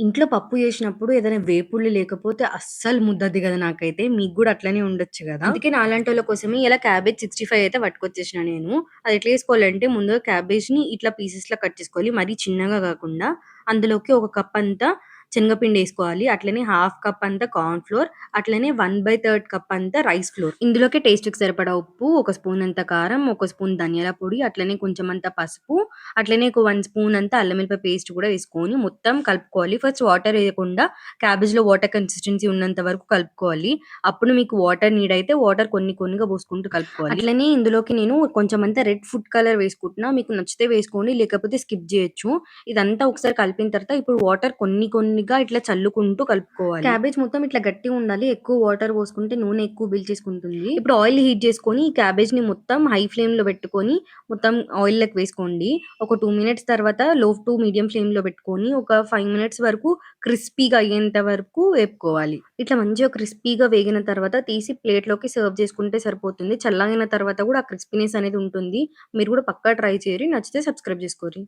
ఇంట్లో పప్పు చేసినప్పుడు ఏదైనా వేపుళ్ళు లేకపోతే అస్సలు ముద్ద దిగదు నాకైతే. మీకు గూడా అట్లనే ఉండొచ్చు గదా! అందుకే నాలాంటోళ్ళ కోసమే ఇలా క్యాబేజ్ 65 అయితే పట్టుకొచ్చేసిన నేను. అది ఎట్లా చేసుకోవాలంటే ముందుగా క్యాబేజ్‌ని ఇట్లా పీసెస్‌లా కట్ చేసుకోవాలి. మరీ చిన్నగా గాకుండా అందులోకి ఒక కప్ అంతా శనగపిండి వేసుకోవాలి అట్లనే హాఫ్ కప్ అంతా కార్న్ ఫ్లోర్, అట్లనే 1/3 కప్ అంతా రైస్ ఫ్లోర్. ఇందులోకి టేస్ట్‌కి సరిపడా ఉప్పు, ఒక స్పూన్ అంత కారం, ఒక స్పూన్ ధనియాల పొడి, అట్లనే కొంచెం అంత పసుపు, అట్లనే ఒక వన్ స్పూన్ అంతా అల్లం వెల్లిపాయ పేస్ట్ కూడా వేసుకొని మొత్తం కలుపుకోవాలి. ఫస్ట్ వాటర్ ఏయకుండా క్యాబేజ్‌లో వాటర్ కన్సిస్టెన్సీ ఉన్నంత వరకు కలుపుకోవాలి. అప్పుడు మీకు వాటర్ నీడ్ అయితే వాటర్ కొన్ని కొన్నిగా పోసుకుంటూ కలుపుకోవాలి. అట్లనే ఇందులోకి నేను కొంచెం అంతా రెడ్ ఫుడ్ కలర్ వేసుకుంటున్నా. మీకు నచ్చితే వేసుకోండి. లేకపోతే స్కిప్ చేయొచ్చు ఇదంతా ఒకసారి కలిపిన తర్వాత ఇప్పుడు వాటర్ కొన్ని కొన్ని కొన్నిగా ఇట్లా చల్లుకుంటూ కలుపుకోవాలి. క్యాబేజ్ మొత్తం ఇట్లా గట్టిగా ఉండాలి. ఎక్కువ వాటర్ పోసుకుంటే నూనె ఎక్కువ పీల్చేసుకుంటుంది. ఇప్పుడు ఆయిల్ హీట్ చేసుకొని ఈ క్యాబేజ్‌ని మొత్తం హై ఫ్లేమ్లో పెట్టుకొని మొత్తం ఆయిల్ ఆయిల్‌లోకి వేసుకోండి. ఒక టూ మినిట్స్ తర్వాత లో టు మీడియం ఫ్లేమ్లో పెట్టుకొని ఒక ఫైవ్ మినిట్స్ వరకు క్రిస్పీగా అయ్యేంత వరకు వేపుకోవాలి. ఇట్లా మంచిగా క్రిస్పీగా వేగిన తర్వాత తీసి ప్లేట్లోకి సర్వ్ చేసుకుంటే సరిపోతుంది. చల్లగిన తర్వాత కూడా ఆ క్రిస్పీనెస్ అనేది ఉంటుంది. మీరు కూడా పక్కా ట్రై చేయరు నచ్చితే సబ్స్క్రైబ్ చేసుకోరు